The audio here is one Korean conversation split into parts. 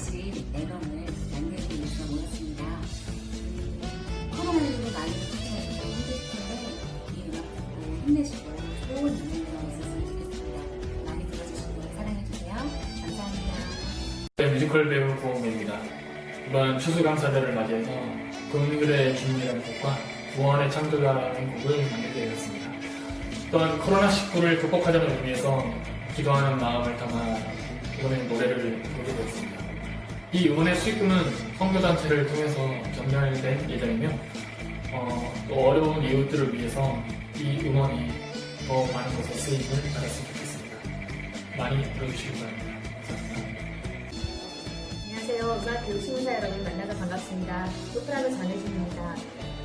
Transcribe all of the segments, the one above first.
가수인 앨범을 만들기 위해서 모였습니다. 코로나19로 많이 고생하시고 힘들 텐데 이 음악 덕분에 힘내시고 좋은 인연이라고 있었으면 좋겠습니다. 많이 들어주시고 사랑해주세요. 감사합니다. 네, 뮤지컬 배우 고은입니다. 이번 추수감사절을 맞이해서 고은들의 김미란 곡과 무언의 창조자라는 곡을 만들게 되었습니다. 또한 코로나19를 극복하자는 의미에서 기도하는 마음을 담아 이번에 노래를 부르고 있습니다. 이 음원의 수익금은 선교단체를 통해서 전달될 예정이며 어, 또 어려운 이웃들을 위해서 이 음원이 더 많은 곳에 쓰임을 받았으면 좋겠습니다. 많이 들어주시기 바랍니다. 안녕하세요. 음악 교육 신문사 여러분 만나서 반갑습니다. 소프라노 장혜진입니다.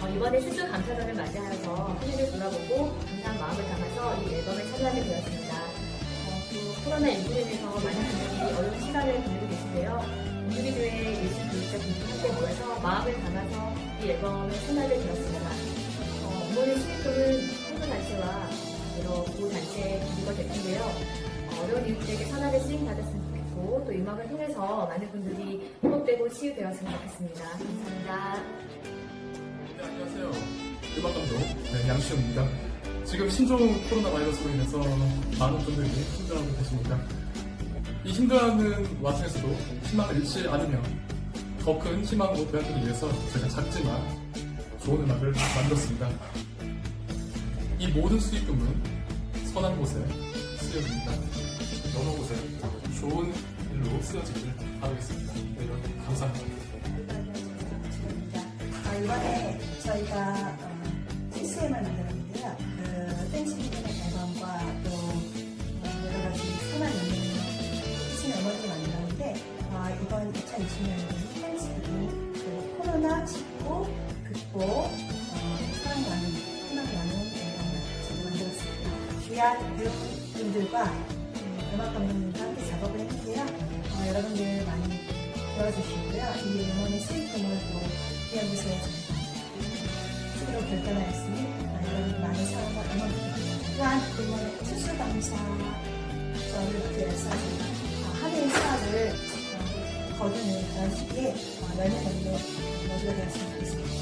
어, 이번에 수술 감사절을 맞이하여서 한 해를 돌아보고 감사한 마음을 담아서 이 앨범을 참여하게 되었습니다. 어, 또 코로나19로 인해서 많은 분들이 어려운 시간을 보내고 계신데요. 분들 함께 모여서 마음을 담아서 이 앨범을 참여하게 되었습니다. 어, 이번에 수익금은 선교단체와 여러 보호단체에 기부가. 어, 어려운 이웃들에게 선하게 쓰임 받았으면 좋겠고 또 음악을 통해서 많은 분들이 회복되고 치유되었으면 좋겠습니다. 감사합니다. 네, 안녕하세요. 음악 감독 네, 양시훈입니다. 지금 신종 코로나 바이러스로 인해서 많은 분들이 힘들어하고 계십니다. 이 힘들어하는 와중에서도 희망을 잃지 않으며 더 큰 희망으로 되었기 위해서 제가 작지만 좋은 음악을 만들었습니다. 이 모든 수익금은 선한 곳에 쓰여집니다. 여러 곳에 좋은 일로 쓰여지길 바라겠습니다. 네, 여러분 감사합니다. 아, 이번에 저희가 어, CCM을 만들었는데요. 그 댄스기분의 앨범과 또 어, 여러 가지 수많은 CCM 음원을 만들었는데 어, 이번 2020년 코로나19 극복 어, 사랑하는 희망하는 앨범을 제가 만들었습니다. 귀한 배우분들과 음, 음악 감독님과 함께 작업을 했는데요. 어, 여러분들 많이 도와주시고요. 이 음원의 수익금을 또 곳에 수로 결단하였으니 어, 여러분 많은 사랑과 응원 부탁드립니다. 또한 이번에 수수감사 저를 위해서 거두는 그런 시기에 어, 열매맺는 모두가 되었으면 좋겠습니다.